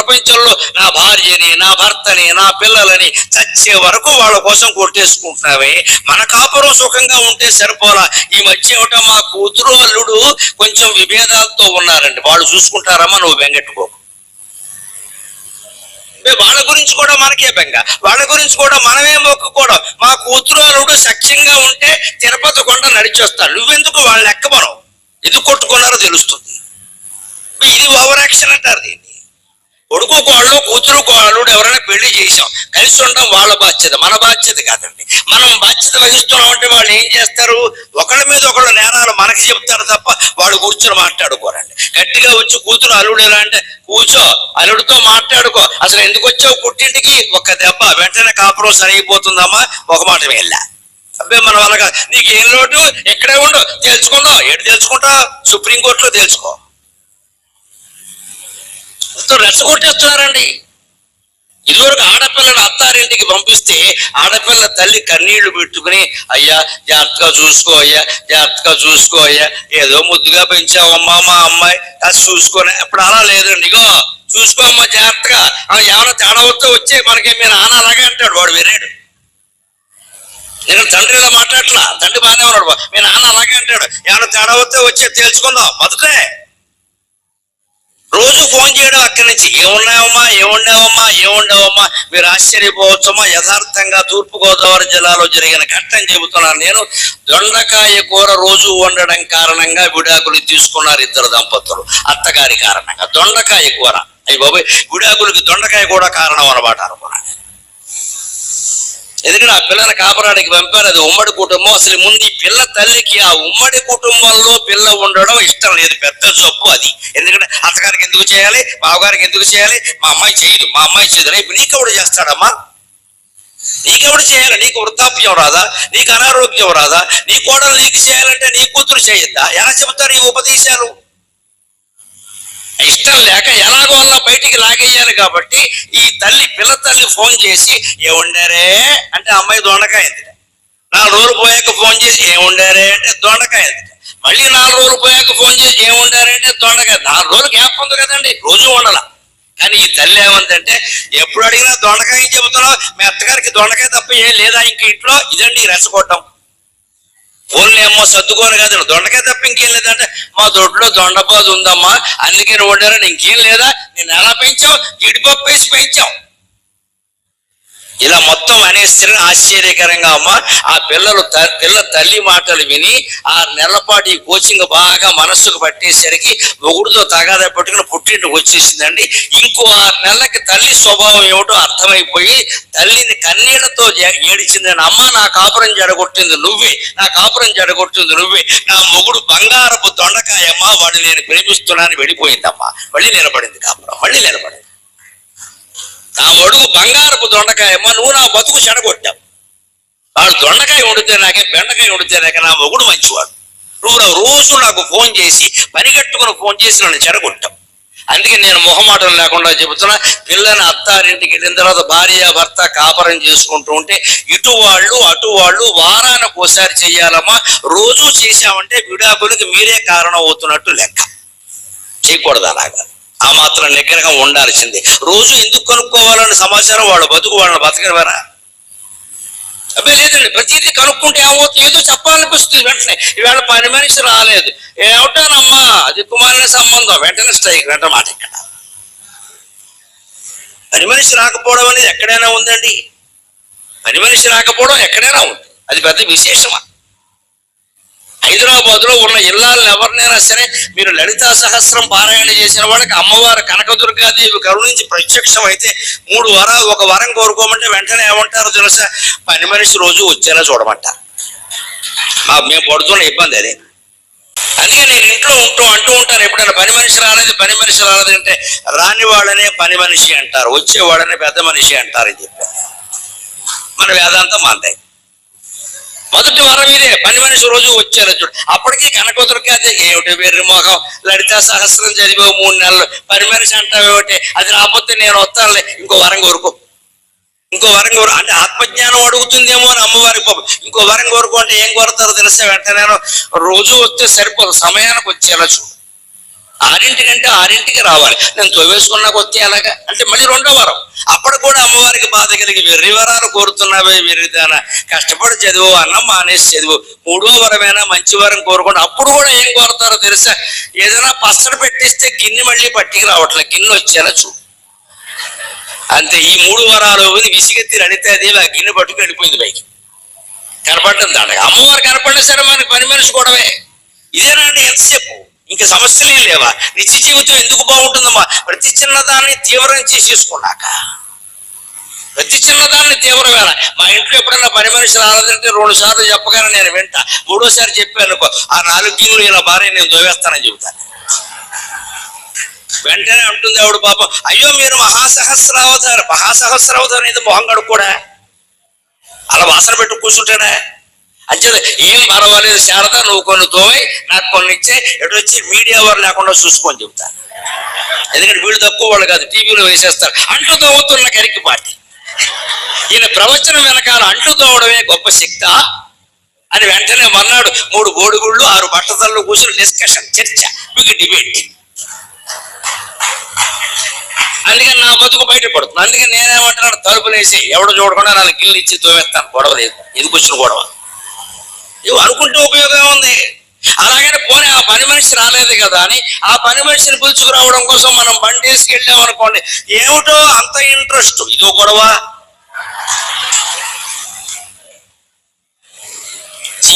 ప్రపంచంలో నా భార్యని నా భర్తని నా పిల్లలని చచ్చే వరకు వాళ్ళ కోసం కొట్టేసుకుంటున్నావే. మన కాపురం సుఖంగా ఉంటే సరిపోలా. ఈ మధ్య ఏమిటో మా కూతురు అల్లుడు కొంచెం విభేదాలతో ఉన్నారండి. వాళ్ళు చూసుకుంటారమ్మా నువ్వు బెంగెట్టుకో. వాళ్ళ గురించి కూడా మనకే బెంగ. వాళ్ళ గురించి కూడా మనమే మొక్కుకోవడం. మా కూతురు అల్లుడు సఖ్యంగా ఉంటే తిరుపతి కొండ నడిచొస్తాడు. నువ్వెందుకు వాళ్ళని ఎక్కబడవు ఎందుకు కొట్టుకున్నారో తెలుస్తుంది. ఇది ఓవర్ యాక్షన్ అంటారు దీన్ని. కొడుకు కోళ్ళు కూతురు కోళ్ళు ఎవరైనా పెళ్ళి చేసాం కలిసి ఉండడం వాళ్ళ బాధ్యత. మన బాధ్యత కాదండి. మనం బాధ్యత వహిస్తున్నాం అంటే వాళ్ళు ఏం చేస్తారు? ఒకళ్ళ మీద ఒకళ్ళు నేరాలు మనకి చెప్తారు తప్ప వాళ్ళు కూర్చొని మాట్లాడుకోరండి. గట్టిగా వచ్చి కూతురు అల్లుడు ఎలా అంటే కూర్చో అల్లుడితో మాట్లాడుకో. అసలు ఎందుకు వచ్చావు పుట్టింటికి? ఒక్క దెబ్బ వెంటనే కాపురం సరిగిపోతుందమ్మా ఒక మాట వెళ్ళా అబ్బే మన వాళ్ళ నీకు ఏం లోటు? ఎక్కడే ఉండు. తెలుసుకుందాం ఏడు తెలుసుకుంటా సుప్రీంకోర్టులో తెలుసుకో రెచ్చగొట్టేస్తున్నారండి. ఇదివరకు ఆడపిల్లను అత్తారింటికి పంపిస్తే ఆడపిల్ల తల్లి కన్నీళ్ళు పెట్టుకుని అయ్యా జాగ్రత్తగా చూసుకో అయ్యా జాగ్రత్తగా చూసుకో అయ్యా ఏదో ముద్దుగా పెంచావమ్మా మా అమ్మాయి అది చూసుకొని. ఇప్పుడు అలా లేదండి. ఇగో చూసుకో అమ్మా జాగ్రత్తగా. ఆ, ఏమైనా తేడా వస్తే వచ్చే మనకి మీ నాన్న అలాగే అంటాడు వాడు వినాడు. నేను తండ్రి ఇలా మాట్లాడట్లా తండ్రి బాగానే ఉన్నాడు మీ నాన్న అలాగే అంటాడు. ఏమైనా తేడా వస్తే వచ్చే తెలుసుకుందాం మొదటే రోజు ఫోన్ చేయడం అక్కడి నుంచి ఏమున్నావమ్మా ఏముండవమ్మా ఏముండవమ్మా మీరు ఆశ్చర్యపోవచ్చమ్మా యథార్థంగా తూర్పుగోదావరి జిల్లాలో జరిగిన ఘట్టం చెబుతున్నాను నేను. దొండకాయ కూర రోజు వండడం కారణంగా విడాకులు తీసుకున్నారు ఇద్దరు దంపతులు అత్తగారి కారణంగా. దొండకాయ కూర. అయ్యి బాబాయ్ విడాకులకి దొండకాయ కూడా కారణం అనమాట అనుకున్నాను. ఎందుకంటే ఆ పిల్లని కాపరానికి పంపారు అది ఉమ్మడి కుటుంబం. అసలు ముందు ఈ పిల్ల తల్లికి ఆ ఉమ్మడి కుటుంబంలో పిల్ల ఉండడం ఇష్టం లేదు. పెద్ద జబ్బు అది. ఎందుకంటే అత్తగారికి ఎందుకు చేయాలి? బావగారికి ఎందుకు చేయాలి? మా అమ్మాయి చేయదు. మా అమ్మాయి చేయదు. రేపు నీకెవడు చేస్తాడమ్మా? నీకెవడు చేయాలి? నీకు వృద్ధాప్యం రాదా? నీకు అనారోగ్యం రాదా? నీ కోడలు నీకు చేయాలంటే నీ కూతురు చేయొద్దా? ఎలా చెబుతారు ఈ ఉపదేశాలు? ఇష్టం లేక ఎలాగో అలా బయటికి లాగేయాలి కాబట్టి ఈ తల్లి పిల్ల తల్లి ఫోన్ చేసి ఏముండారే? అంటే అమ్మాయి దొండకాయ నాలుగు రోజులు పోయాక ఫోన్ చేసి ఏముండారే? అంటే దొండకాయ మళ్ళీ నాలుగు రోజులు పోయాక ఫోన్ చేసి ఏముండారే? అంటే దొండకాయ. నాలుగు రోజులు గ్యాప్ ఉంది కదండి రోజు ఉండాల. కానీ ఈ తల్లి ఏమందంటే ఎప్పుడు అడిగినా దొండకాయ చెబుతున్నావు? మీ అత్తగారికి దొండకాయ తప్ప ఏం లేదా? ఇంక ఇంట్లో ఇదండి రెచ్చగొట్టం ఓన్లీ అమ్మ సర్దుకోను కాదు. దొండకాయ తప్ప ఇంకేం లేదంటే మా దొడ్లో దొండపాదు ఉందమ్మా అందుకే వండారని ఇంకేం లేదా? నేను ఎలా పెంచావు? జీడిపప్పు వేసి పెంచావు ఇలా మొత్తం అనేసిన ఆశ్చర్యకరంగా అమ్మ ఆ పిల్లలు త- పిల్ల తల్లి మాటలు విని ఆ నెలపాటు ఈ కోచింగ్ బాగా మనస్సుకు పట్టేసరికి ఒకటితో తగాదా పట్టుకుని పుట్టింటికి వచ్చేసిందండి. ఇంకో ఆరు నెలలకి తల్లి స్వభావం ఏమిటో అర్థమైపోయి తల్లిని కన్నీళ్ళతో ఏడిచిందని అమ్మ నా కాపురం జడగొట్టింది నువ్వే నా కాపురం జడగొట్టింది నువ్వే నా మొగుడు బంగారపు దొండకాయమ్మ వాడు నేను ప్రేమిస్తున్నాను వెళ్ళిపోయిందమ్మా. మళ్ళీ నిలబడింది కాపురం మళ్ళీ నిలబడింది. నా మడుగు బంగారపు దొండకాయమ్మ నువ్వు నా బతుకు చెడగొట్టావు. వాడు దొండకాయ వండితే నాకే బెండకాయ వండితే నాకే నా మొగుడు మంచివాడు. నువ్వు నా రోజు నాకు ఫోన్ చేసి పనిగట్టుకుని ఫోన్ చేసి నన్ను చెడగొట్టావు. అందుకే నేను మొహమాటం లేకుండా చెబుతున్నా పిల్లని అత్తారింటికి వెళ్ళిన తర్వాత భార్య భర్త కాపరం చేసుకుంటూ ఉంటే ఇటు వాళ్ళు అటు వాళ్ళు వారానికి ఒకసారి చేయాలమ్మా రోజు చేశామంటే విడాకులకి మీరే కారణం అవుతున్నట్టు లెక్క. చేయకూడదు అలాగా. ఆ మాత్రం నిగ్రహం ఉండాల్సిందే. రోజు ఎందుకు కనుక్కోవాలన్న సమాచారం వాళ్ళ బతుకు వాళ్ళని బతకనివారా అబ్బాయి లేదండి ప్రతిదీ కనుక్కుంటే ఏమవుతుంది? ఏదో చెప్పాలనిపిస్తుంది వెంటనే. ఈవేళ పని మనిషి రాలేదు. ఏమిటోనమ్మా అది కుమారుని సంబంధం. వెంటనే స్ట్రైక్. వెంట మాట ఇక్కడ. పని మనిషి రాకపోవడం అనేది ఎక్కడైనా ఉందండి. పని మనిషి రాకపోవడం ఎక్కడైనా ఉంది. అది పెద్ద విశేషమా? హైదరాబాద్లో ఉన్న ఇల్లాలను ఎవరినైనా సరే మీరు లలితా సహస్రం పారాయణ చేసిన వాళ్ళకి అమ్మవారు కనకదుర్గాదేవి కరుణించి ప్రత్యక్షం అయితే మూడు వారాలు ఒక వరం కోరుకోమంటే వెంటనే ఏమంటారో తెలుసా? పని మనిషి రోజు వచ్చేలా చూడమంటారు. మాకు మేము పడుతున్న ఇబ్బంది అదే. అందుకే నేను ఇంట్లో ఉంటూ అంటూ ఉంటాను ఎప్పుడైనా పని మనిషి రాలేదు పని మనిషి రాలేదు అంటే రాని వాళ్ళనే పని మనిషి అంటారు వచ్చేవాడనే పెద్ద మనిషి అంటారు అని చెప్పారు మన వేదాంతం మాందే మొదటి వారం ఇదే పని మనిషి రోజు వచ్చారు చూడు. అప్పటికి కనకదుర్గ అదే ఏమిటి వేర్రి మోహం? లలితా సహస్రం చదివావు మూడు నెలలు. పని మనిషి అంటావేమిటి అది రాకపోతే నేను వస్తానులే. ఇంకో వరం కోరుకో. ఇంకో వరం కోరు అంటే ఆత్మజ్ఞానం అడుగుతుందేమో అని అమ్మవారి పాపం ఇంకో వరం కోరుకో అంటే ఏం కోరుతారో తెలిసే? వెంటనే రోజు వస్తే సరిపోదు. సమయానికి వచ్చేలా చూడు. ఆరింటికంటే ఆరింటికి రావాలి. నేను తొవ్వేసుకున్నాక వస్తే ఎలాగా అంటే మళ్ళీ రెండో వారం. అప్పుడు కూడా అమ్మవారికి బాధ కలిగి వెర్రి వరాలు కోరుతున్నావే వెర్రిదాన కష్టపడి చదువు అన్నం మానేసి చదువు. మూడో వరమైనా మంచి వరం కోరుకుంటే అప్పుడు కూడా ఏం కోరుతారో తెలుసా? ఏదైనా పచ్చడి పెట్టిస్తే గిన్నె మళ్ళీ పట్టికి రావట్లే. గిన్నె వచ్చేలా చూడు అంతే ఈ మూడు వరాలు విసిగెత్తి అడిగితే అదే ఆ గిన్నె పట్టుకుని వెళ్ళిపోయింది పైకి. కనపడటం దాంట్లో అమ్మవారు కనపడిన సరే మనకి పని మనిషి కూడవే ఇదేనా అంటే ఎంతసేపు? ఇంక సమస్యలే లేవా? నిత్య జీవితం ఎందుకు బాగుంటుందమ్మా? ప్రతి చిన్నదాన్ని తీవ్రం చేసేసుకున్నాక ప్రతి చిన్నదాన్ని తీవ్రమేన మా ఇంట్లో ఎప్పుడైనా పని మనిషి రాలేదంటే రెండు సార్లు చెప్పగానే నేను వింటా. మూడోసారి చెప్పాను అనుకో ఆ నాలుగు గిన్నెలు ఇలా భార్య నేను దోవేస్తానని చెబుతాను వెంటనే అంటుంది ఆవిడ పాపం అయ్యో మీరు మహాసహస్రావతారు మహాసహస్రావతారు ఇది మొహం కూడా అలా వాసన పెట్టు కూర్చుంటేనే అంటే ఏం పర్వాలేదు శారద నువ్వు కొన్ని తోయి నాకు కొన్ని ఇచ్చే ఎటు వచ్చి మీడియా వారు లేకుండా చూసుకొని చెప్తా ఎందుకంటే వీళ్ళు తక్కువ వాళ్ళు కాదు టీవీలో వేసేస్తారు. అంటూ తోవుతున్న కరికి పార్టీ ఈయన ప్రవచనం వెనకాల అంటూ తోవడమే గొప్ప శక్త. అని వెంటనే మన్నాడు మూడు గోడుగుళ్ళు ఆరు బట్టతల్లో కూర్చుని డిస్కషన్ చర్చ మీకు డిబేట్ అందుకని నా బతుకు బయటపడుతుంది అందుకని నేనేమంటున్నాను తలుపులు వేసి ఎవడు చూడకుండా నాలుగు గిల్లు ఇచ్చి తోవేస్తాను గొడవ లేదు. ఎందుకు వచ్చిన గొడవ? నువ్వు అనుకుంటే ఉపయోగం ఉంది. అలాగని పోనీ ఆ పని మనిషి రాలేదు కదా అని ఆ పని మనిషిని పిలుచుకురావడం కోసం మనం బండి వేసుకెళ్ళాం అనుకోండి ఏమిటో అంత ఇంట్రెస్ట్. ఇదో గొడవ.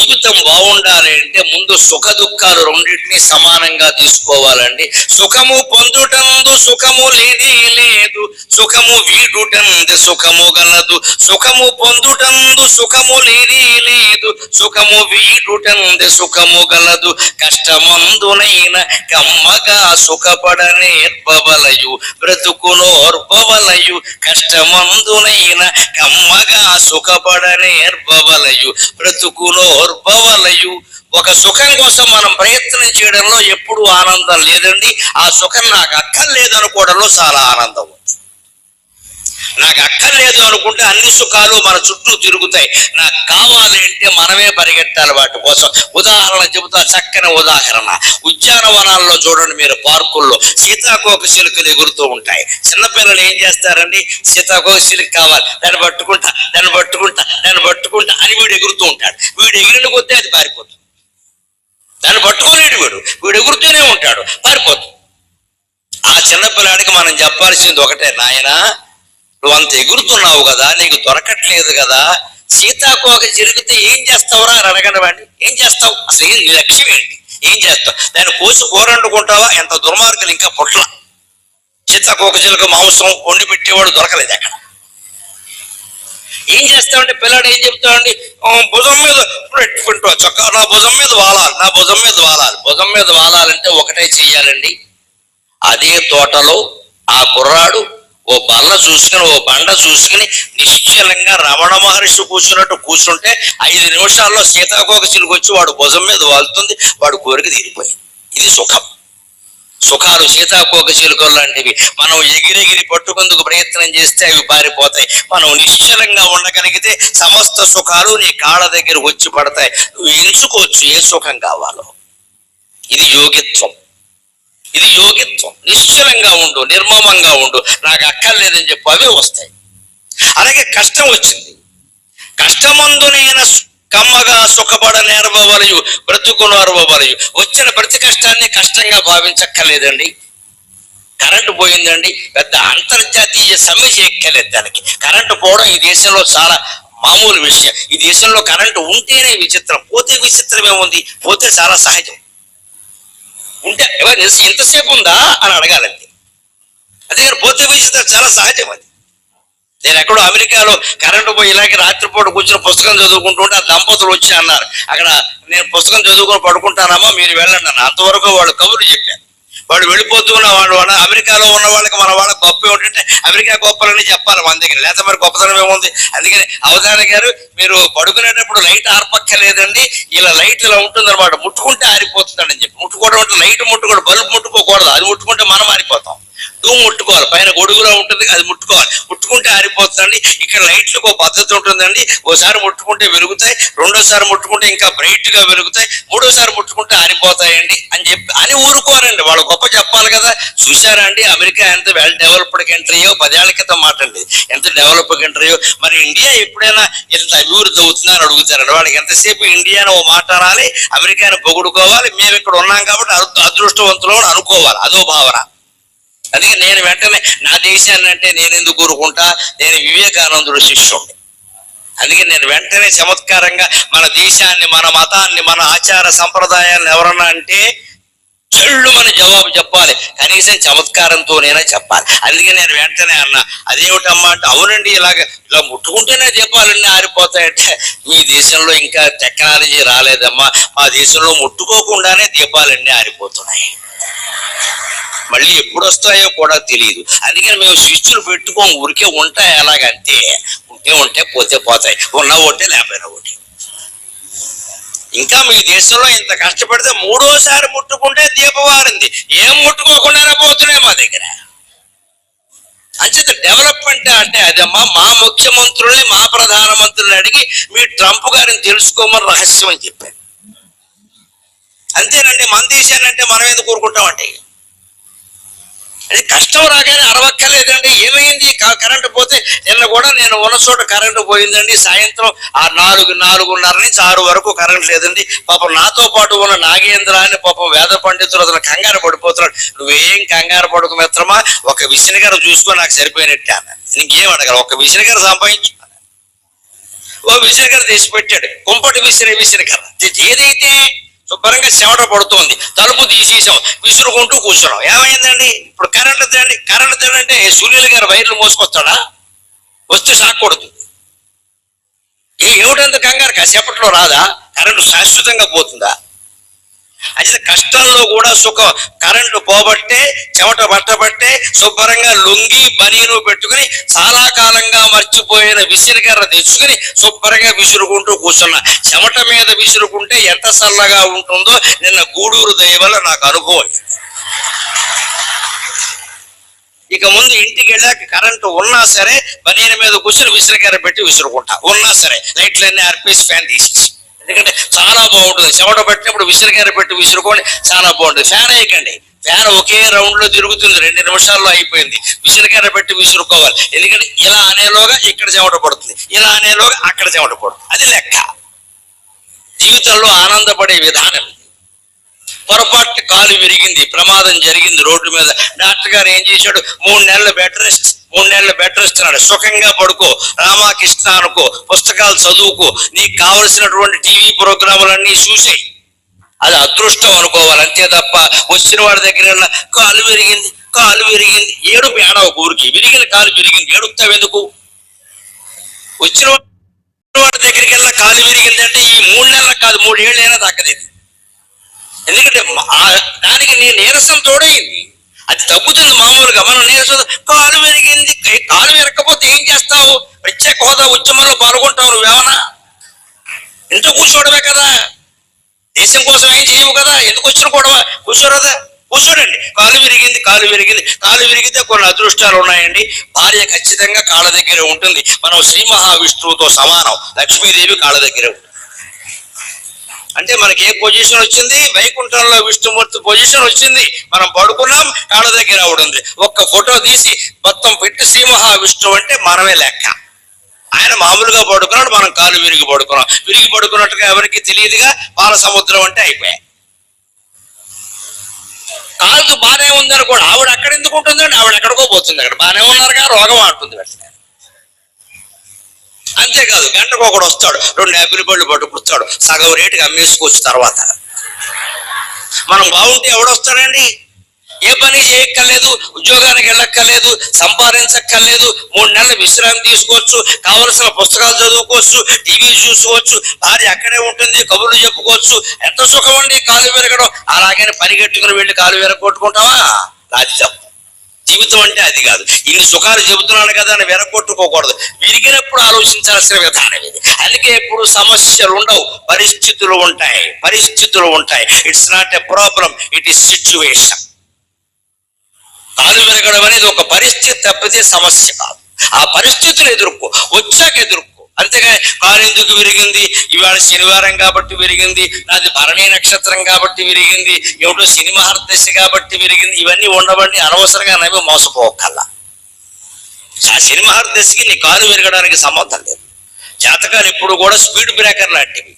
జీవితం బాగుండాలి అంటే ముందు సుఖ దుఃఖాలు రెండింటినీ సమానంగా తీసుకోవాలండి. సుఖము పొందుటందు సుఖము లేది లేదు. సుఖము వీడుటందు సుఖము గలదు. సుఖము పొందుటందు సుఖము లేది లేదు. సుఖము వీడుటందు సుఖము గలదు. కష్టమందునైన కమ్మగా సుఖపడ నేర్పవలయు బ్రతుకునోర్పవలయు. కష్టమందునైన కమ్మగా సుఖపడ నేర్పవలయు బ్రతుకునోర్పవలయు ఒక సుఖం కోసం మనం ప్రయత్నం చేయడంలో ఎప్పుడూ ఆనందం లేదండి. ఆ సుఖం నాకు అక్కర్లేదనుకోవడంలో చాలా ఆనందం ఉంది నాకు అక్కర్లేదు అనుకుంటే అన్ని సుఖాలు మన చుట్టూ తిరుగుతాయి. నాకు కావాలి అంటే మనమే పరిగెత్తాలి వాటి కోసం. ఉదాహరణ చెబుతా చక్కని ఉదాహరణ. ఉద్యానవనాల్లో చూడండి మీరు పార్కుల్లో సీతాకోక చిలుకలు ఎగురుతూ ఉంటాయి. చిన్నపిల్లలు ఏం చేస్తారండి? సీతాకోక చిలుక కావాలి. దాన్ని పట్టుకుంటా దాన్ని పట్టుకుంటా దాన్ని పట్టుకుంటా అని వీడు ఎగురుతూ ఉంటాడు. వీడు ఎగిరిన కొద్దీ అది పారిపోతుంది. దాన్ని పట్టుకోలేడు వీడు. వీడు ఎగురుతూనే ఉంటాడు. పారిపోతుంది. ఆ చిన్నపిల్లాడికి మనం చెప్పాల్సింది ఒకటే నాయనా నువ్వు అంత ఎగురుతున్నావు కదా నీకు దొరకట్లేదు కదా సీతాకోక జరిగితే ఏం చేస్తావురా అని అడగండి వాడిని ఏం చేస్తావు? అసలు ఏం నీ లక్ష్యం ఏంటి? ఏం చేస్తావు? దాన్ని కోసి కూర వండుకుంటావా? ఎంత దుర్మార్గులు ఇంకా పుట్ల. సీతాకోక చిలుక మాంసం వండి పెట్టేవాడు దొరకలేదు అక్కడ ఏం చేస్తామంటే పిల్లాడు ఏం చెప్తామండి భుజం మీద పెట్టుకుంటా చొక్కా నా భుజం మీద వాలాలి నా భుజం మీద వాలాలి. భుజం మీద వాలాలంటే ఒకటే చెయ్యాలండి. అదే తోటలో ఆ కుర్రాడు ఓ బల్ల చూసుకుని ఓ బండ చూసుకుని నిశ్చలంగా రమణ మహర్షి కూర్చున్నట్టు కూర్చుంటే ఐదు నిమిషాల్లో సీతాకోక చిలుకు వచ్చి వాడు భుజం మీద వాలుతుంది వాడు కోరిక తీరిపోయింది. ఇది సుఖం. సుఖాలు సీతాకోక చిలుకలు లాంటివి. మనం ఎగిరెగిరి పట్టుకుందుకు ప్రయత్నం చేస్తే అవి పారిపోతాయి. మనం నిశ్చలంగా ఉండగలిగితే సమస్త సుఖాలు నీ కాళ్ళ దగ్గర వచ్చి పడతాయి. నువ్వు ఎంచుకోవచ్చు ఏ సుఖం కావాలో. ఇది యోగిత్వం. ఇది యోగిత్వం. నిశ్చలంగా ఉండు నిర్మమంగా ఉండు. నాకు అక్కర్లేదని చెప్పు అవే వస్తాయి. అలాగే కష్టం వచ్చింది. కష్టమందునైన సు- కమ్మగా సుఖపడ నేర్వవలయు బ్రతుకునర్వవలయు వచ్చిన ప్రతి కష్టాన్ని కష్టంగా భావించక్కర్లేదండి. కరెంటు పోయిందండి. పెద్ద అంతర్జాతీయ సమస్య ఎక్కలేదు దానికి. కరెంటు పోవడం ఈ దేశంలో చాలా మామూలు విషయం. ఈ దేశంలో కరెంటు ఉంటేనే విచిత్రం పోతే విచిత్రమే ఉంది పోతే చాలా సహజం. ఉంటే. ఎవరు నిజం ఎంతసేపు ఉందా అని అడగాలంతే అదే పోతే విచిత్రం చాలా సహజం అది. నేను ఎక్కడో అమెరికాలో కరెంటు పోయి ఇలాగే రాత్రిపూట కూర్చొని పుస్తకం చదువుకుంటుంటే ఆ దంపతులు వచ్చి అన్నారు. అక్కడ నేను పుస్తకం చదువుకొని పడుకుంటానమ్మా మీరు వెళ్ళండి అన్న అంతవరకు వాళ్ళు కబుర్లు చెప్పారు. వాడు వెళ్ళిపోతున్న వాడు వాడు అమెరికాలో ఉన్న వాళ్ళకి మన వాళ్ళ గొప్ప ఏమిటంటే అమెరికా గొప్పలని చెప్పాలి మన దగ్గర. లేదా మరి గొప్పతనం ఏముంది? అందుకని అవధాన గారు మీరు పడుకునేటప్పుడు లైట్ ఆర్పక్కర్లేదండి. ఇలా లైట్ ఇలా ఉంటుంది అనమాట ముట్టుకుంటే ఆరిపోతుందని చెప్పి. ముట్టుకోవడం అంటే లైట్ ముట్టుకోవడం బల్బు ముట్టుకోకూడదు. అది ముట్టుకుంటే మనం ఆరిపోతాం. చుట్టూ ముట్టుకోవాలి. పైన గొడుగులో ఉంటుంది అది ముట్టుకోవాలి. ముట్టుకుంటే ఆరిపోతుందండి. ఇక్కడ లైట్లకు ఒక పద్ధతి ఉంటుందండి. ఓసారి ముట్టుకుంటే వెలుగుతాయి రెండోసారి ముట్టుకుంటే ఇంకా బ్రైట్గా వెలుగుతాయి మూడోసారి ముట్టుకుంటే ఆరిపోతాయండి అని చెప్పి అని ఊరుకోరండి. వాళ్ళు గొప్ప చెప్పాలి కదా. చూశారా అండి? అమెరికా ఎంత వెల్ డెవలప్డ్ కంట్రీయో పదేళ్ళ క్రితం మాట అండి. ఎంత డెవలప్డ్ కంట్రీయో మరి ఇండియా ఎప్పుడైనా ఎంత అభివృద్ధి అవుతుందని అడుగుతారండి. వాళ్ళకి ఎంతసేపు ఇండియాను ఓ మాట అనాలి అమెరికాను పొగుడుకోవాలి మేము ఇక్కడ ఉన్నాం కాబట్టి అదృష్టవంతులు అనుకోవాలి. అదో భావన. అందుకే నేను వెంటనే నా దేశాన్ని అంటే నేను ఎందుకు కోరుకుంటా నేను వివేకానందుడు శిష్యుడు అందుకే నేను వెంటనే చమత్కారంగా మన దేశాన్ని మన మతాన్ని మన ఆచార సంప్రదాయాన్ని ఎవరన్నా అంటే చెళ్ళు మన జవాబు చెప్పాలి. కనీసం చమత్కారంతోనైనా చెప్పాలి. అందుకే నేను వెంటనే అన్నా అదేమిటమ్మా? అంటే అవునండి ఇలాగ ఇలా ముట్టుకుంటేనే దీపాలన్నీ ఆరిపోతాయంటే మీ దేశంలో ఇంకా టెక్నాలజీ రాలేదమ్మా. మా దేశంలో ముట్టుకోకుండానే దీపాలన్నీ ఆరిపోతున్నాయి. మళ్ళీ ఎప్పుడు వస్తాయో కూడా తెలియదు అందుకని మేము స్విచ్లు పెట్టుకోం ఊరికే ఉంటాయి ఎలాగంతే ఉంటే ఉంటే పోతే పోతాయి. ఉన్న ఒకటే లేకపోయినా ఒకటి. ఇంకా మీ దేశంలో ఇంత కష్టపడితే మూడోసారి ముట్టుకుంటే దీపవారింది. ఏం ముట్టుకోకుండానే పోతున్నాయి మా దగ్గర. అంచేత డెవలప్మెంట్ అంటే అదమ్మా మా ముఖ్యమంత్రులే మా ప్రధానమంత్రులు అడిగి మీ ట్రంప్ గారిని తెలుసుకోమని రహస్యం అని చెప్పాను. అంతేనండి మన దేశాన్ని మనం ఎందుకు కోరుకుంటామండి అది కష్టం రాగానే అరవక్కలేదండి ఏమైంది? కరెంటు పోతే నిన్న కూడా నేను ఉన్న చోట కరెంటు పోయిందండి. సాయంత్రం ఆ నాలుగు నాలుగున్నర నుంచి ఆరు వరకు కరెంట్ లేదండి. పాపం నాతో పాటు ఉన్న నాగేంద్ర అని పాపం వేద పండితులు అతను కంగారు పడిపోతున్నాడు. నువ్వేం కంగారు పడుకు మిత్రమా ఒక విసినగారు చూసుకో నాకు సరిపోయినట్టు ఆమె ఇంకేం అడగల? ఒక విసినగారు సంపాదించు ఓ విసినగారు తీసి పెట్టాడు కుంపటి విసిరే విసినకర్ర ఏదైతే శుభ్రంగా చెమట పడుతోంది. తలుపు తీసేసాం. విసురుకుంటూ కూర్చున్నాం. ఏమైందండి? ఇప్పుడు కరెంట్ తేండి కరెంట్ తేడంటే సూర్యులు గారు వైర్లు మోసుకొస్తాడా? వస్తే సాకూడదు. ఏ ఏమిటంత కంగారు? కాసేపట్లో రాదా? కరెంటు శాశ్వతంగా పోతుందా? అయితే కష్టంలో కూడా సుఖం. కరెంటు పోబట్టే చెమట పట్టబట్టే శుభ్రంగా లుంగి బనీను పెట్టుకుని చాలా కాలంగా మర్చిపోయిన విసిరికర్ర తెచ్చుకుని శుభ్రంగా విసురుకుంటూ కూర్చున్నా. చెమట మీద విసురుకుంటే ఎంత చల్లగా ఉంటుందో నిన్న గూడూరు దయవల్ల నాకు అనుభవం. ఇక ముందు ఇంటికి వెళ్ళాక కరెంటు ఉన్నా సరే బనీన మీద కూర్చుని విసిరికర్ర పెట్టి విసురుకుంటా. ఉన్నా సరే లైట్లన్నీ ఆర్పేసి ఫ్యాన్ తీసేసి. ఎందుకంటే చాలా బాగుంటుంది. చెమట పెట్టినప్పుడు విసిరికర్ర పెట్టి విసురుకోండి చాలా బాగుంటుంది. ఫ్యాన్ వేయకండి. ఫ్యాన్ ఒకే రౌండ్లో తిరుగుతుంది. రెండు నిమిషాల్లో అయిపోయింది. విసిరికాయ పెట్టి విసురుకోవాలి. ఎందుకంటే ఇలా అనేలోగా ఇక్కడ చెమట పడుతుంది. ఇలా అనేలోగా అక్కడ చెమట పడుతుంది. అది లెక్క. జీవితంలో ఆనందపడే విధానం ఇది. పొరపాటు కాలు విరిగింది ప్రమాదం జరిగింది రోడ్డు మీద. డాక్టర్ గారు ఏం చేశాడు? మూడు నెలలు బెడ్ రెస్ట్ మూడు నెలలు బెడ్ రెస్ట్ అన్నాడు. సుఖంగా పడుకో రామాకృష్ణ అనుకో పుస్తకాలు చదువుకో నీకు కావలసినటువంటి టీవీ ప్రోగ్రాములన్నీ చూసేయి. అది అదృష్టం అనుకోవాలి అంతే తప్ప వచ్చిన వాడి దగ్గర కాలు విరిగింది కాలు విరిగింది ఏడుపు ఏడవ ఊరికి. విరిగిన కాలు విరిగింది ఏడుపుతావు ఎందుకు? వచ్చిన వాడి దగ్గరికి వెళ్ళిన కాలు విరిగింది అంటే ఈ మూడు నెలలకు కాదు మూడేళ్ళైనా తగ్గలేదు ఎందుకంటే ఆ- దానికి నీ నీరసం తోడైంది. అది తగ్గుతుంది మామూలుగా మనం నీరసం కాలు విరిగింది. కాలు విరకపోతే ఏం చేస్తావు? ప్రత్యేక హోదా ఉద్యమంలో పాల్గొంటావు నువ్వేమన్నా ఇంట్లో కూర్చోవడమే కదా. దేశం కోసం ఏం చేయవు కదా. ఎందుకు వచ్చిన కూడా కూర్చోరదా కూర్చోడండి కాలు విరిగింది కాలు విరిగింది. కాలు విరిగితే కొన్ని అదృష్టాలు ఉన్నాయండి. భార్య ఖచ్చితంగా కాళ్ళ దగ్గర ఉంటుంది. మనం శ్రీ మహావిష్ణువుతో సమానం. లక్ష్మీదేవి కాళ్ళ దగ్గర ఉంటుంది. అంటే మనకి ఏ పొజిషన్ వచ్చింది? వైకుంఠంలో విష్ణుమూర్తి పొజిషన్ వచ్చింది. మనం పడుకున్నాం కాళ్ళ దగ్గర ఆవిడ ఉంది ఒక్క ఫోటో తీసి మొత్తం పెట్టి శ్రీ మహావిష్ణువు అంటే మనమే లెక్క. ఆయన మామూలుగా పడుకున్నాడు మనం కాలు విరిగి పడుకున్నాం. విరిగి పడుకున్నట్టుగా ఎవరికి తెలియదుగా? పాల సముద్రం అంటే అయిపోయాయి. కాలుకి బాగానే ఉందని కూడా ఆవిడ అక్కడ ఎందుకు ఉంటుందండి? ఆవిడ ఎక్కడికో పోతుంది అక్కడ. బాగానే ఉన్నారుగా రోగం ఆడుతుంది వెంటనే. అంతేకాదు గంటకు ఒకడు వస్తాడు రెండు యాపిల్ పళ్ళు పట్టుకొస్తాడు సగం రేటుకి అమ్మేసుకోవచ్చు తర్వాత. మనం బాగుంటే ఎవడొస్తాడండి ఏ పని చేయక్కర్లేదు ఉద్యోగానికి వెళ్ళక్కర్లేదు సంపాదించక్కర్లేదు మూడు నెలల విశ్రాంతి తీసుకోవచ్చు కావలసిన పుస్తకాలు చదువుకోవచ్చు టీవీ చూసుకోవచ్చు భార్య అక్కడే ఉంటుంది కబుర్లు చెప్పుకోవచ్చు ఎంత సుఖం అండి కాలు విరగడం? అలాగని పరిగెట్టుకుని వెళ్ళి కాలు విరగొట్టుకుంటావా? అది చెప్పు. జీవితం అంటే అది కాదు. ఇన్ని సుఖాలు చెబుతున్నాను కదా అని వెనకొట్టుకోకూడదు విరిగినప్పుడు ఆలోచించాల్సిన విధానం ఇది. అందుకే ఎప్పుడు సమస్యలు ఉండవు. పరిస్థితులు ఉంటాయి. పరిస్థితులు ఉంటాయి. It's not a problem it is situation కాలు విరగడం అనేది ఒక పరిస్థితి తప్పితే సమస్య కాదు. ఆ పరిస్థితులు ఎదుర్కో. వచ్చాక ఎదుర్కో. అంతేగాని కాలు ఎందుకు విరిగింది? ఇవాళ శనివారం కాబట్టి విరిగింది నాది భరణీ నక్షత్రం కాబట్టి విరిగింది ఏమిటో సినిమా దశ కాబట్టి విరిగింది ఇవన్నీ ఉండవండి అనవసరంగా నవ్వి మోసపోకల్లా. ఆ సినిమా దశకి నీ కాలు విరగడానికి సంబంధం లేదు. జాతకాలు ఎప్పుడు కూడా స్పీడ్ బ్రేకర్ లాంటివి.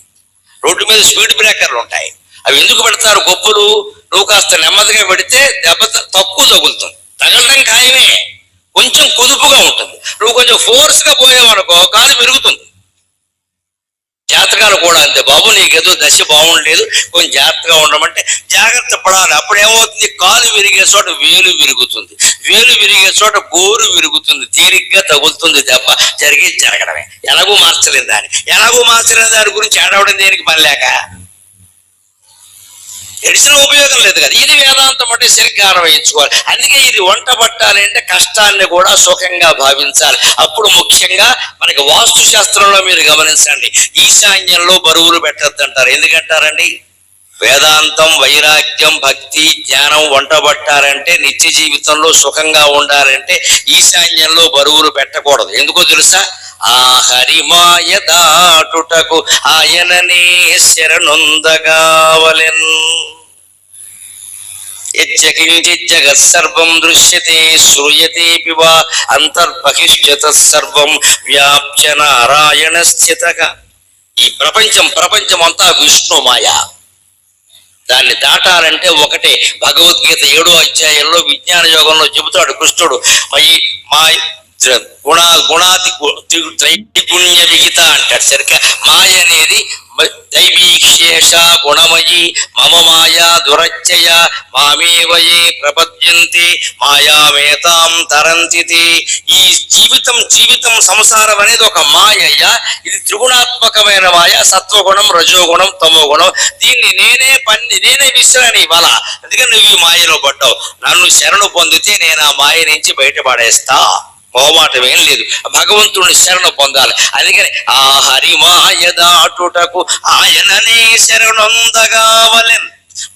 రోడ్డు మీద స్పీడ్ బ్రేకర్లు ఉంటాయి. అవి ఎందుకు పెడతారు? గొప్పలు నువ్వు కాస్త నెమ్మదిగా పెడితే దెబ్బ తక్కువ తగులుతుంది. తగలడం ఖాయమే. కొంచెం కుదుపుగా ఉంటుంది. నువ్వు కొంచెం ఫోర్స్గా పోయావనుకో కాలు విరుగుతుంది. జాతకాలు కూడా అంతే. బాబు నీకేదో దశ బాగుండలేదు. కొంచెం జాగ్రత్తగా ఉండమంటే జాగ్రత్త పడాలి. అప్పుడు ఏమవుతుంది కాలు విరిగే చోట వేలు విరుగుతుంది. వేలు విరిగే చోట గోరు విరుగుతుంది. తీరిగ్గా తగులుతుంది దెబ్బ జరిగి జరగడమే. ఎలాగూ మార్చలేని దాన్ని. ఎలాగూ మార్చలేని దాని గురించి ఆడవడం దేనికి పని లేక? తెలిసిన ఉపయోగం లేదు కదా. ఇది వేదాంతం అంటే సరిగ్గా అన్వయించుకోవాలి. అందుకే ఇది వంట పట్టాలి అంటే కష్టాన్ని కూడా సుఖంగా భావించాలి. అప్పుడు ముఖ్యంగా మనకి వాస్తు శాస్త్రంలో మీరు గమనించండి. ఈశాన్యంలో బరువులు పెట్టద్దు అంటారు ఎందుకంటారండి? వేదాంతం వైరాగ్యం భక్తి జ్ఞానం వంటపట్టారంటే నిత్య జీవితంలో సుఖంగా ఉండాలంటే ఈశాన్యంలో బరువులు పెట్టకూడదు. ఎందుకో తెలుసా? ఆ హరిమాయ దాటుటకు ఆయననే శరణొందగావలెన్. సర్వం దృశ్యతే శ్రూయతే పివా అంతర్బహిష్యత సర్వం వ్యాప్య నారాయణ స్థితగా ఈ ప్రపంచం ప్రపంచం అంతా విష్ణుమాయ. దాన్ని దాటాలంటే ఒకటే భగవద్గీత ఏడో అధ్యాయంలో విజ్ఞాన యోగంలో చెబుతాడు కృష్ణుడు మై మా గుణ గుణాతి త్రైగుణ్య విహిత అంటాడు. సరిగ్గా? మాయ అనేది దైవీక్షేష గుణమయి మమ మాయా దురచ్చయ మామేవయే ప్రపద్యంతి మాయామేతాం తరంతితి. ఈ జీవితం జీవితం సంసారం అనేది ఒక మాయయ్య. ఇది త్రిగుణాత్మకమైన మాయ సత్వగుణం రజోగుణం తమోగుణం. దీన్ని నేనే పన్ని నేనే విశ్వని ఇవాళ. అందుకని నువ్వు ఈ మాయలో పడ్డావు. నన్ను శరణు పొందితే నేను ఆ మాయ నుంచి బయటపడేస్తా. మొహమాటం ఏం లేదు. భగవంతుని శరణు పొందాలి. అందుకని ఆ హరిమాయ దాటుటకు ఆయననే శరణొందగావలెన్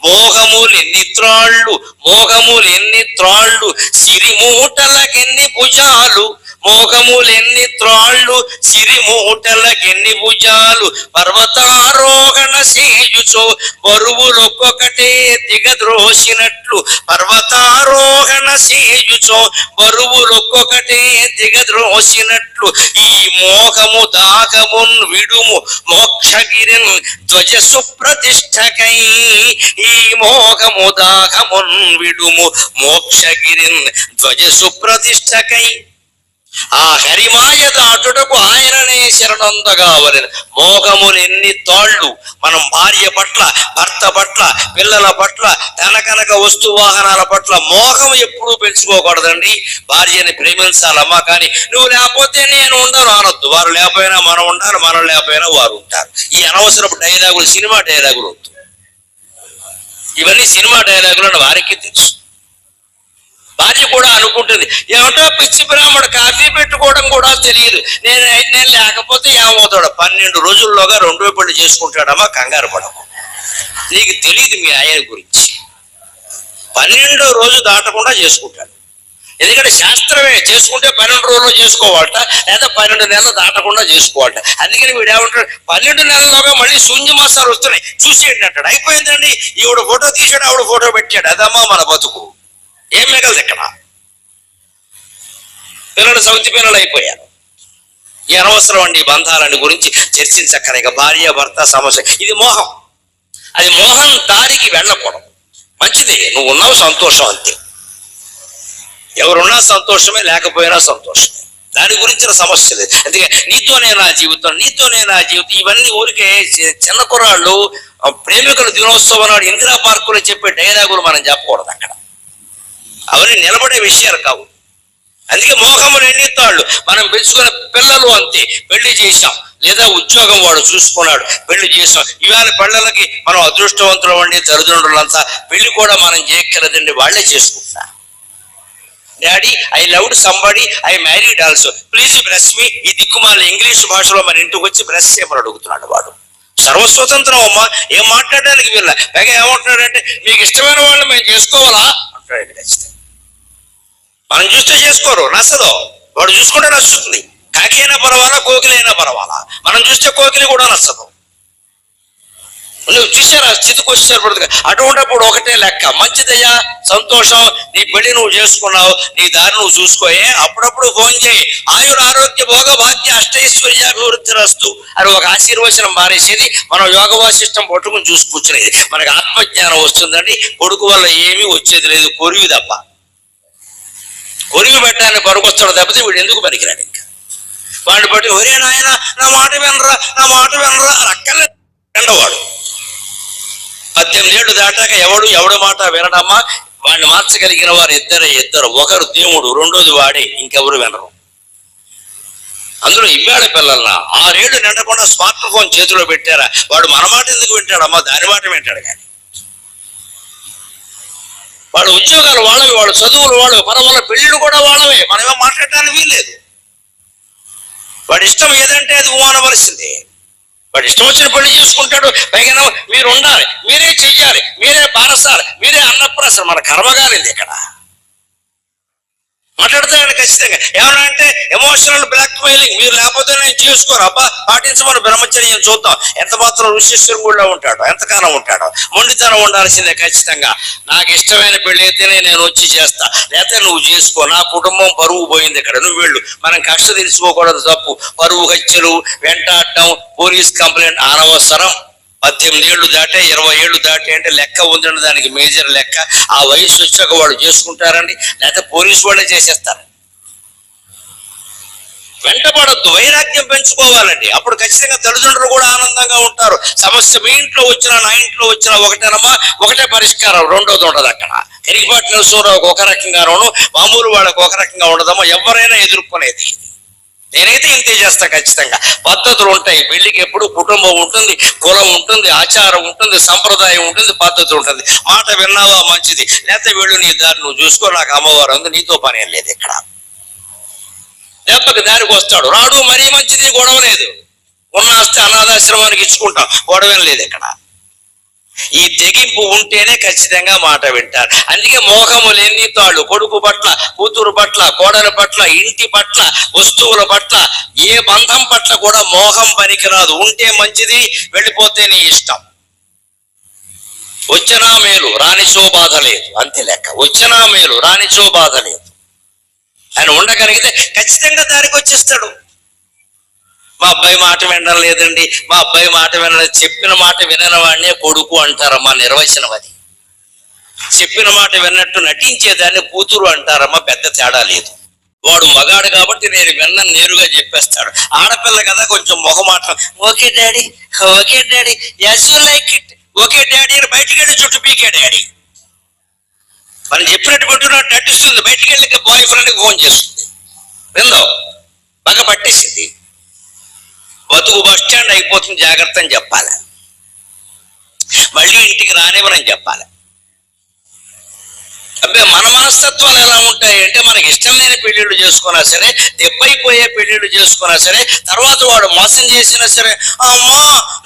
మోహములెన్ని త్రాళ్ళు మోహములెన్ని త్రాళ్ళు సిరిమూటలకెన్ని భుజాలు మోహములెన్ని త్రాళ్ళు సిరిమూటలకెన్ని భుజాలు పర్వతారోహణ సేయుచో బరువులొక్కొక్కటే దిగద్రోసినట్లు పర్వతారోహణ సేయుచో బరువులొక్కొక్కటే దిగద్రోసినట్లు ఈ మోహము దాగమున్ విడుము మోక్షగిరిన్ ధ్వజ సుప్రతిష్టకై ఈ మోహము దాగమున్ విడుము మోక్షగిరిన్ ధ్వజ సుప్రతిష్టకై ఆ హరిమాయ దాటుటకు ఆయననే శరణొందగావలెను మోగములు ఎన్ని తాళ్ళు? మనం భార్య పట్ల భర్త పట్ల పిల్లల పట్ల తనకనక వస్తు వాహనాల పట్ల మోహం ఎప్పుడూ పెంచుకోకూడదండి. భార్యని ప్రేమించాలమ్మా కానీ నువ్వు లేకపోతే నేను ఉండను అనొద్దు. వారు లేకపోయినా మనం ఉండాలి మనం లేకపోయినా వారు ఉంటారు. ఈ అనవసరపు డైలాగులు సినిమా డైలాగులు వద్దు. ఇవన్నీ సినిమా డైలాగులు అని వారికి తెలుసు. భార్య కూడా అనుకుంటుంది. ఏమిటో పిచ్చి బ్రాహ్మడు కాఫీ పెట్టుకోవడం కూడా తెలియదు. నేను నేను లేకపోతే ఏమవుతాడు. పన్నెండు రోజుల్లోగా రెండో పెళ్ళి చేసుకుంటాడమ్మా కంగారు పడకు. నీకు తెలియదు మీ ఆయన గురించి. పన్నెండో రోజు దాటకుండా చేసుకుంటాడు. ఎందుకంటే శాస్త్రమే చేసుకుంటే పన్నెండు రోజుల్లో చేసుకోవాలట లేదా పన్నెండు నెలలు దాటకుండా చేసుకోవాలట. అందుకని వీడు ఏమంటాడు పన్నెండు నెలల్లోగా మళ్ళీ శూన్య మాసాలు వస్తున్నాయి. చూసేయండి అంటాడు. అయిపోయిందండి. ఈవిడ ఫోటో తీసాడు ఆవిడ ఫోటో పెట్టాడు. అదమ్మా మన బతుకు. ఏం మిగలదు ఇక్కడ పిల్లలు సౌతి పిల్లలు అయిపోయారు. ఈ అనవసరం అండి ఈ బంధాలని గురించి చర్చించక్కర. ఇక భార్య భర్త సమస్య. ఇది మోహం. అది మోహం దారికి వెళ్ళకూడదు. మంచిది. నువ్వు ఉన్నావు సంతోషం అంతే. ఎవరున్నా సంతోషమే లేకపోయినా సంతోషమే. దాని గురించిన సమస్య లేదు. అందుకే నీతోనే నా జీవితం నీతోనే నా జీవితం. ఇవన్నీ ఊరికే చిన్న కుర్రాళ్ళు ప్రేమికుల దినోత్సవం నాడు ఇందిరా పార్కులో చెప్పే డైలాగులు మనం చెప్పకూడదు అక్కడ. అవన్నీ నిలబడే విషయాలు కావు. అందుకే మోహములు ఎన్నితాళ్ళు మనం పెంచుకున్న పిల్లలు అంతే. పెళ్ళి చేశాం. లేదా ఉద్యోగం వాడు చూసుకున్నాడు. పెళ్ళి చేసాం ఇవాళ పిల్లలకి మనం అదృష్టవంతులు అండి తల్లిదండ్రులంతా పెళ్ళి కూడా మనం చేయక్కర్లేదండి. వాళ్ళే చేసుకుంటా daddy I loved somebody I married also. Please brush me. ఈ దిక్కుమాల ఇంగ్లీష్ భాషలో మన ఇంటికి వచ్చి బ్రష్ చేయమని అడుగుతున్నాడు వాడు. సర్వస్వతంత్రం అమ్మా. ఏం మాట్లాడడానికి వీళ్ళ? పైగా ఏమంటున్నాడంటే మీకు ఇష్టమైన వాళ్ళు మేము చేసుకోవాలా? అంటున్నాడు ఖచ్చితంగా మనం చూస్తే చేసుకోరు నచ్చదు. వాడు చూసుకుంటే నచ్చుతుంది. కాకి అయినా పర్వాలా కోకిలి అయినా పర్వాలా. మనం చూస్తే కోకిలి కూడా నచ్చదు. నువ్వు చూసారా స్థితికి వచ్చేటప్పుడు అటువంటిప్పుడు ఒకటే లెక్క. మంచిదయ్యా సంతోషం నీ పెళ్ళి నువ్వు చేసుకున్నావు నీ దారి నువ్వు చూసుకోయే. అప్పుడప్పుడు ఫోన్ చేయి. ఆయుర ఆరోగ్య భోగ భాగ్య అష్టైశ్వర్యాభివృద్ధి రస్తు. అని ఒక ఆశీర్వచనం మారేసేది మనం యోగ వాసిష్టం పట్టుకుని చూసి కూర్చునేది. మనకి ఆత్మజ్ఞానం వస్తుందండి. కొడుకు వల్ల ఏమీ వచ్చేది లేదు కొరివి తప్ప. కొరివి పెట్టడానికి పరుకొస్తాడు తప్పితే వీడు ఎందుకు పనికిరాడు ఇంకా? వాడిని బట్టి ఒరే నాయన నా మాట వినరా నా మాట వినరా అని అక్కర్లే. వినవాడు. పద్దెనిమిది ఏళ్ళు దాటాక ఎవడు ఎవడు మాట వినడమ్మా? వాడిని మార్చగలిగిన వారు ఇద్దరే ఇద్దరు. ఒకరు దేవుడు రెండోది వాడే ఇంకెవరు వినరు. అందులో ఇవ్వాడ పిల్లల ఆరేళ్ళు నిండకుండా స్మార్ట్ ఫోన్ చేతిలో పెట్టారా? వాడు మన మాట ఎందుకు వింటాడమ్మా? దాని మాట వింటాడు కానీ. వాడు ఉద్యోగాలు వాళ్ళవి వాళ్ళ చదువులు వాళ్ళు వాళ్ళ పెళ్ళిళ్ళు కూడా వాళ్ళవే మనమే మాట్లాడడానికి వీల్లేదు. వాడి ఇష్టం ఏదంటే అది ఊనవలసిందే వాడు ఇష్టం వచ్చిన పెళ్ళి చేసుకుంటాడు. పైగా మీరు ఉండాలి. మీరే చెయ్యాలి. మీరే బారసాలి. మీరే అన్నప్రాసన. మన కర్మగాలింది ఇక్కడ. మాట్లాడతాడు ఖచ్చితంగా. ఏమన్నా అంటే ఎమోషనల్ బ్లాక్ మెయిలింగ్ మీరు లేకపోతే నేను చేసుకోను అబ్బా పాటించమని. బ్రహ్మచర్యం చూద్దాం. ఎంత మాత్రం ఋషిశ్వరుడులో ఉంటాడో ఎంతకాలం ఉంటాడో. మొండితనం ఉండాల్సిందే ఖచ్చితంగా. నాకు ఇష్టమైన పెళ్ళి అయితేనే నేను వచ్చి చేస్తా. లేకపోతే నువ్వు చేసుకో. నా కుటుంబం పరువు పోయింది ఇక్కడ. నువ్వు వెళ్ళు. మనం కష్ట తెలుసుకోకూడదు తప్పు. పరువు హత్యలు వెంటాడటం పోలీస్ కంప్లైంట్ అనవసరం. పద్దెనిమిది ఏళ్ళు దాటే ఇరవై ఏళ్ళు దాటే అంటే లెక్క ఉందని దానికి మేజర్ లెక్క. ఆ వయసు వచ్చాక వాడు చేసుకుంటారండి లేకపోతే పోలీసు వాళ్ళే చేసేస్తారు. వెంటబడద్దు వైరాగ్యం పెంచుకోవాలండి. అప్పుడు ఖచ్చితంగా తల్లిదండ్రులు కూడా ఆనందంగా ఉంటారు. సమస్య మీ ఇంట్లో వచ్చినా నా ఇంట్లో వచ్చినా ఒకటేనమ్మా ఒకటే పరిష్కారం రెండోది ఉండదు అక్కడ. కెరిగిపాటి నరసింహరావుకి ఒక రకంగాను మామూలు వాళ్ళకి ఒక రకంగా ఉండదమ్మా ఎవరైనా ఎదుర్కొనేది. నేనైతే ఇంతే చేస్తా ఖచ్చితంగా? పద్ధతులు ఉంటాయి. పెళ్ళికి ఎప్పుడు కుటుంబం ఉంటుంది కులం ఉంటుంది ఆచారం ఉంటుంది సంప్రదాయం ఉంటుంది పద్ధతి ఉంటుంది. మాట విన్నావా మంచిది. లేకపోతే వెళ్ళు నీ దారి నువ్వు చూసుకో నాకు అమ్మవారు ఉంది నీతో పని ఏం లేదు ఇక్కడ. దెబ్బకి దారికి వస్తాడు. రాడు మరీ మంచిది గొడవ లేదు. ఉన్న ఆస్తి అనాథాశ్రమానికి ఇచ్చుకుంటాం గొడవేం లేదు ఇక్కడ. ఈ తెగింపు ఉంటేనే ఖచ్చితంగా మాట వింటారు. అందుకే మోహము లేని తాళ్ళు కొడుకు పట్ల కూతురు పట్ల కోడలి పట్ల ఇంటి పట్ల వస్తువుల పట్ల ఏ బంధం పట్ల కూడా మోహం పనికిరాదు. ఉంటే మంచిది వెళ్ళిపోతే నీ ఇష్టం. వచ్చినా మేలు రానిచో బాధ లేదు. అంతే లెక్క. వచ్చినా మేలు రానిచో బాధ లేదు. ఆయన ఉండగలిగితే ఖచ్చితంగా దానికి వచ్చేస్తాడు. మా అబ్బాయి మాట వినడం లేదండి మా అబ్బాయి మాట వినడం చెప్పిన మాట వినని వాడినే కొడుకు అంటారమ్మా నిర్వచనం అది. చెప్పిన మాట విన్నట్టు నటించేదాన్ని కూతురు అంటారమ్మా పెద్ద తేడా లేదు. వాడు మగాడు కాబట్టి నేను విన్న నేరుగా చెప్పేస్తాడు. ఆడపిల్ల కదా కొంచెం మొహమాటం. Okay daddy okay daddy as you like it. Okay daddy అని బయటికి వెళ్ళి చుట్టూ పీకే డాడీ. మనం చెప్పినట్టు వింటున్నట్టు నటిస్తుంది. బయటికి వెళ్ళి బాయ్ ఫ్రెండ్కి ఫోన్ చేస్తుంది. విందో. బాగా పట్టేసింది. బతుకు బస్ స్టాండ్ అయిపోతుంది జాగ్రత్త అని చెప్పాలి. మళ్ళీ ఇంటికి రానివ్వనని చెప్పాలి. అబ్బే మన మనస్తత్వాలు ఎలా ఉంటాయి అంటే మనకి ఇష్టం లేని పెళ్ళిళ్ళు చేసుకున్నా సరే దెబ్బైపోయే పెళ్ళిళ్ళు చేసుకున్నా సరే తర్వాత వాడు మోసం చేసినా సరే అమ్మా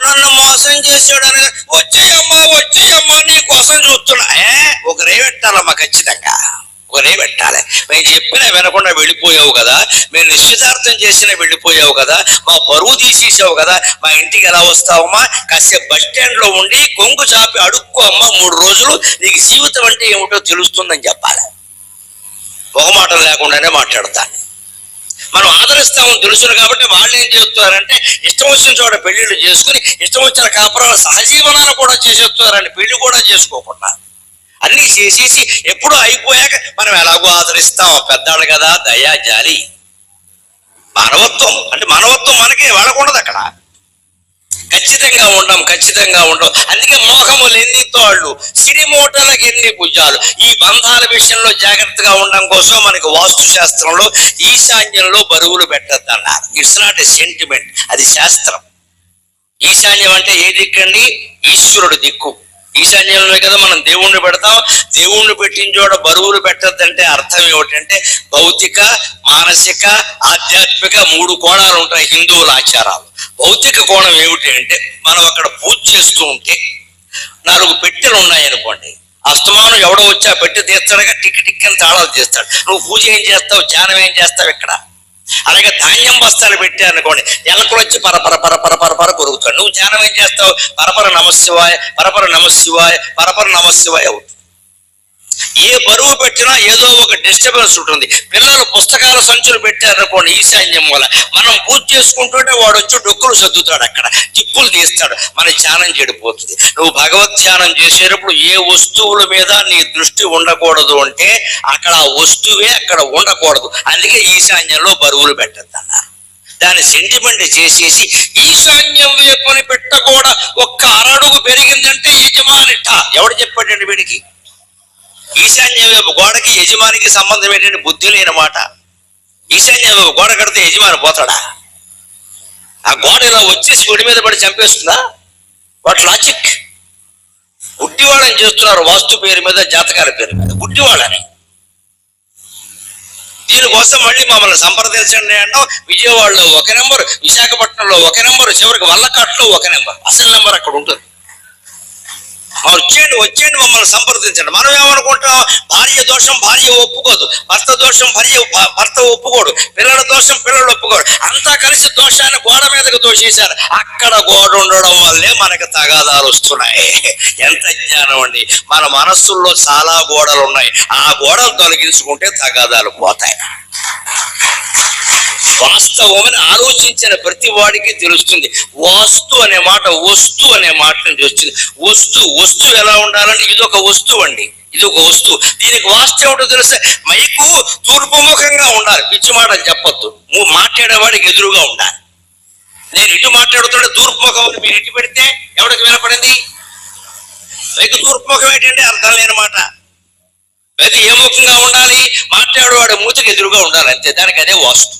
నన్ను మోసం చేసాడని వచ్చేయమ్మా వచ్చేయమ్మా నీ కోసం చూస్తున్నా. ఏ? ఒక పెట్టాలమ్మా ఖచ్చితంగా. కొనే పెట్టాలి. మేము చెప్పినా వినకుండా వెళ్ళిపోయావు కదా మేము నిశ్చితార్థం చేసినా వెళ్ళిపోయావు కదా మా పరువు తీసేసావు కదా మా ఇంటికి ఎలా వస్తావమ్మా? కాసేపు బస్ స్టాండ్లో ఉండి కొంగు చాపి అడుక్కో అమ్మా మూడు రోజులు నీకు జీవితం అంటే ఏమిటో తెలుస్తుందని చెప్పాలి. మొహమాటం లేకుండానే మాట్లాడతాను. మనం ఆదరిస్తామని తెలుసును కాబట్టి వాళ్ళు ఏం చేస్తున్నారంటే ఇష్టం వచ్చిన చోట పెళ్ళిళ్ళు చేసుకుని ఇష్టం వచ్చిన కాపురాలు సహజీవనాలు కూడా చేసేస్తున్నారని పెళ్ళి కూడా చేసుకోకుండా. అన్ని చేసేసి ఎప్పుడూ అయిపోయాక మనం ఎలాగో ఆదరిస్తాం. పెద్దాళ్ళు కదా దయా జాలి మానవత్వం అంటే మానవత్వం మనకే వాళ్ళకుండదు అక్కడ. ఖచ్చితంగా ఉండం ఖచ్చితంగా ఉండం. అందుకే మోహములు ఎన్ని తోళ్ళు సిరిమూటలకు ఎన్ని భుజాలు. ఈ బంధాల విషయంలో జాగ్రత్తగా ఉండడం కోసం మనకి వాస్తు శాస్త్రంలో ఈశాన్యంలో బరువులు పెట్టద్దన్నారు. ఇట్స్ నాట్ ఎ సెంటిమెంట్ అది శాస్త్రం. ఈశాన్యం అంటే ఏ దిక్కండి? ఈశ్వరుడు దిక్కు. ఈశాన్యంలో కదా మనం దేవుణ్ణి పెడతాం. దేవుణ్ణి పెట్టిన చోట బరువులు పెట్టద్దంటే అర్థం ఏమిటంటే భౌతిక మానసిక ఆధ్యాత్మిక మూడు కోణాలు ఉంటాయి హిందువుల ఆచారాలు. భౌతిక కోణం ఏమిటి అంటే మనం అక్కడ పూజ చేస్తూ ఉంటే నాలుగు పెట్టెలు ఉన్నాయనుకోండి. అస్తమానం ఎవడో వచ్చా పెట్టి తీస్తాడుగా టిక్ టిక్ అని తాళాలు తీస్తాడు. నువ్వు పూజ ఏం చేస్తావు? ధ్యానం ఏం చేస్తావు ఇక్కడ? అలాగే ధాన్యం బస్తాలు పెట్టారనుకోండి ఎలకలు వచ్చి పరపర పరపర పరపర కొరుకుతాడు నువ్వు ధ్యానం ఏం చేస్తావు? పరపర నమశివాయ పరపర నమశివాయ పరపర నమశివాయ అవుతుంది. ఏ బరువు పెట్టినా ఏదో ఒక డిస్టర్బెన్స్ ఉంటుంది. పిల్లలు పుస్తకాల సంచులు పెట్టారనుకోండి ఈశాన్యం వల్ల. మనం పూజ చేసుకుంటుంటే వాడు వచ్చి డొక్కులు సర్దుతాడు అక్కడ. తిప్పులు తీస్తాడు. మన ధ్యానం చెడిపోతుంది. నువ్వు భగవత్ ధ్యానం చేసేటప్పుడు ఏ వస్తువుల మీద నీ దృష్టి ఉండకూడదు అంటే అక్కడ ఆ వస్తువే అక్కడ ఉండకూడదు. అందుకే ఈశాన్యంలో బరువులు పెట్టద్దన్న దాని సెంటిమెంట్ చేసేసి ఈశాన్యం వైపుని పెట్టకూడ ఒక్క అరడుగు పెరిగిందంటే యజమానిట. ఎవడు చెప్పాడండి వీడికి? ఈశాన్యం వైపు గోడకి యజమానికి సంబంధం ఏంటంటే బుద్ధి లేనమాట. ఈశాన్యం వైపు గోడ కడితే యజమాని పోతాడా? ఆ గోడ ఇలా వచ్చేసి గుడి మీద పడి చంపేస్తుందా? What logic? గుడ్డివాళ్ళని చేస్తున్నారు వాస్తు పేరు మీద జాతకాల పేరు మీద. గుడ్డివాళ్ళని దీనికోసం మళ్ళీ మమ్మల్ని సంప్రదించండి అంటాం విజయవాడలో ఒక నెంబర్ విశాఖపట్నంలో ఒక నెంబర్ చివరికి వల్లకాట్లో ఒక నెంబర్. అసలు నెంబర్ అక్కడ ఉంటుంది. వచ్చేయండి వచ్చేయండి మమ్మల్ని సంప్రదించండి. మనం ఏమనుకుంటాం భార్య దోషం భార్య ఒప్పుకోదు. భర్త దోషం భార్య భర్త ఒప్పుకోడు. పిల్లల దోషం పిల్లలు ఒప్పుకోడు. అంతా కలిసి దోషాన్ని గోడ మీదకి దోషేశారు అక్కడ గోడ ఉండడం వల్లే మనకు తగాదాలు వస్తున్నాయి. ఎంత జ్ఞానం అండి. మన మనస్సుల్లో చాలా గోడలు ఉన్నాయి. ఆ గోడలు తొలగించుకుంటే తగాదాలు పోతాయి. వాస్తవమని ఆలోచించిన ప్రతి వాడికి తెలుస్తుంది. వాస్తు అనే మాట వస్తు అనే మాట నుంచి వచ్చింది వస్తు వస్తువు ఎలా ఉండాలంటే ఇది ఒక వస్తువు అండి. ఇది ఒక వస్తువు. దీనికి వాస్తు ఏమిటో తెలిస్తే మైకు తూర్పుముఖంగా ఉండాలి. పిచ్చి మాట చెప్పొద్దు. నువ్వు మాట్లాడేవాడికి ఎదురుగా ఉండాలి. నేను ఇటు మాట్లాడుతుంటే తూర్పుముఖం మీరు ఇటు పెడితే ఎవరికి వినపడింది? మైకు తూర్పుముఖం ఏంటంటే అర్థం లేని మాట. మైకు ఏ ఉండాలి? మాట్లాడేవాడు మూతికి ఎదురుగా ఉండాలి అంతే. దానికి అదే వాస్తు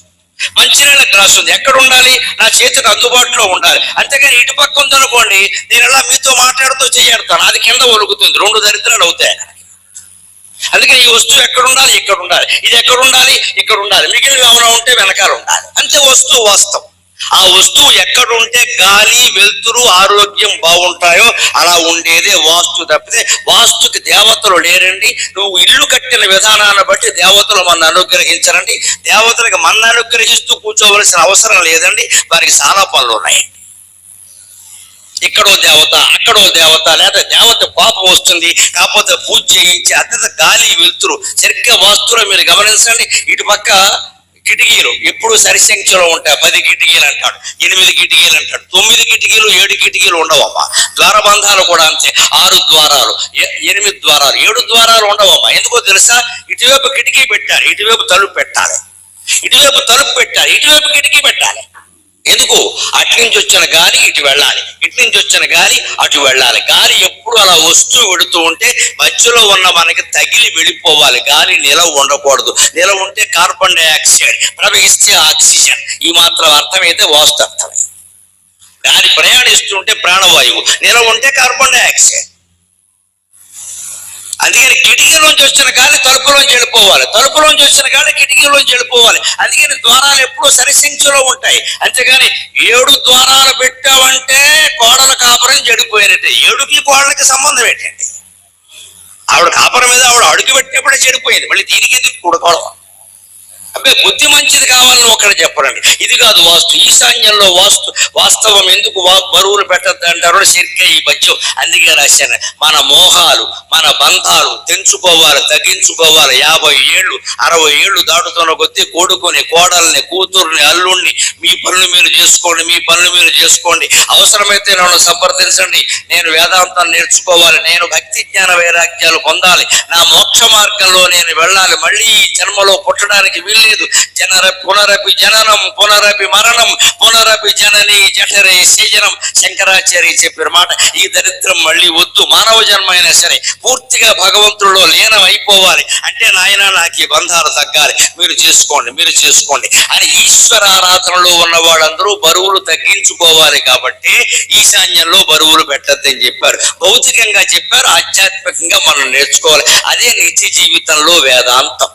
మంచినీళ్ళ గ్లాస్ ఉంది. ఎక్కడ ఉండాలి? నా చేతికి అందుబాటులో ఉండాలి. అంతేకాని ఇటు పక్క ఉందనుకోండి నేను ఇలా మీతో మాట్లాడుతూ చేయడతాను? అది కింద ఒలుగుతుంది. రెండు దరిద్రాలు అవుతాయి అందుకని అందుకే ఈ వస్తువు ఎక్కడ ఉండాలి? ఇక్కడ ఉండాలి? ఇది ఎక్కడ ఉండాలి? ఇక్కడ ఉండాలి. మిగిలిన ఏమైనా ఉంటే వెనకాల ఉండాలి. అంతే వస్తువు వాస్తవం. ఆ వస్తువు ఎక్కడుంటే గాలి వెలుతురు ఆరోగ్యం బాగుంటాయో అలా ఉండేదే వాస్తు తప్పితే వాస్తుకి దేవతలు లేరండి. నువ్వు ఇల్లు కట్టిన విధానాన్ని బట్టి దేవతలు మన అనుగ్రహించరండి. దేవతలకు మన అనుగ్రహిస్తూ కూర్చోవలసిన అవసరం లేదండి. వారికి చాలా పనులు ఉన్నాయండి ఇక్కడో దేవత అక్కడో దేవత లేదా దేవత పాపం వస్తుంది. కాకపోతే పూజ చేయించి అత్యంత గాలి వెలుతురు సరిగ్గా వాస్తులో మీరు గమనించండి. ఇటు పక్క కిటికీలు. ఎప్పుడు సరిసంఖ్యలో ఉంటాయి పది కిటికీలు అంటాడు ఎనిమిది కిటికీలు అంటాడు తొమ్మిది కిటికీలు ఏడు కిటికీలు ఉండవమ్మా. ద్వారబంధాలు కూడా అంతే. ఆరు ద్వారాలు ఎ- ఎనిమిది ద్వారాలు ఏడు ద్వారాలు ఉండవమ్మా. ఎందుకో తెలుసా? ఇటువైపు కిటికీ పెట్టాలి ఇటువైపు తలుపు పెట్టాలి. ఇటువైపు తలుపు పెట్టాలి ఇటువైపు కిటికీ పెట్టాలి. ఎందుకు? అటు నుంచి వచ్చిన గాలి ఇటు వెళ్ళాలి. ఇటు నుంచి వచ్చిన గాలి అటు వెళ్ళాలి. గాలి ఎప్పుడు అలా వస్తూ వెడుతూ ఉంటే మధ్యలో ఉన్న మనకి తగిలి వెళ్ళిపోవాలి. గాలి నిలవ ఉండకూడదు. నిలవ ఉంటే కార్బన్ డైఆక్సైడ్ ప్రవహిస్తే ఆక్సిజన్. ఈ మాత్రం అర్థమైతే వాస్తు అర్థమే గాలి ప్రయాణిస్తుంటే ప్రాణవాయువు. నిలవ ఉంటే కార్బన్ డైఆక్సైడ్. అందుకని కిటికీలోంచి వచ్చిన గాలి తలుపులోంచి వెళ్ళిపోవాలి. తలుపులోంచి వచ్చిన గాలి కిటికీలోంచి వెళ్ళిపోవాలి. అందుకని ద్వారాలు ఎప్పుడూ సరిసించులో ఉంటాయి. అంతేగాని ఏడు ద్వారాలు పెట్టావంటే కోడల కాపురం చెడిపోయినట్టే ఏడుకి కోడలకి సంబంధం ఏంటండి? ఆవిడ కాపురం మీద ఆవిడ అడుగు పెట్టినప్పుడే చెడిపోయింది. మళ్ళీ దీనికి ఎందుకు కూడకూడదు? అంటే బుద్ధి మంచిది కావాలని ఒకటి చెప్పడండి ఇది కాదు వాస్తు. ఈశాన్యంలో వాస్తు వాస్తవం ఎందుకు వా- బరువులు పెట్టద్దు అంటారు సరిగ్గా ఈ పద్యం అందుకే రాశాను. మన మోహాలు మన బంధాలు తెంచుకోవాలి తగ్గించుకోవాలి. యాభై ఏళ్ళు అరవై ఏళ్ళు దాటుతున్న కొద్దీ కొడుకుని కోడల్ని కూతుర్ని అల్లుణ్ణి మీ పనులు మీరు చేసుకోండి మీ పనులు మీరు చేసుకోండి. అవసరమైతే నన్ను సంప్రదించండి. నేను వేదాంతం నేర్చుకోవాలి. నేను భక్తి జ్ఞాన వైరాగ్యాలు పొందాలి. నా మోక్ష మార్గంలో నేను వెళ్ళాలి. మళ్ళీ ఈ జన్మలో పుట్టడానికి లేదు. జనర పునరపి జననం పునరపి మరణం పునరపి జనని జఠరే సీజనం. శంకరాచార్య చెప్పిన మాట ఈ దరిద్రం మళ్ళీ వద్దు. మానవ జన్మ అయినా సరే పూర్తిగా భగవంతుడిలో లీనం అయిపోవాలి. అంటే నాయన నాకు ఈ బంధాలు తగ్గాలి. మీరు చేసుకోండి మీరు చేసుకోండి. అని ఈశ్వర ఆరాధనలో ఉన్న వాళ్ళందరూ బరువులు తగ్గించుకోవాలి కాబట్టి ఈశాన్యంలో బరువులు పెట్టద్దని చెప్పారు. భౌతికంగా చెప్పారు ఆధ్యాత్మికంగా మనం నేర్చుకోవాలి. అదే నిత్య జీవితంలో వేదాంతం.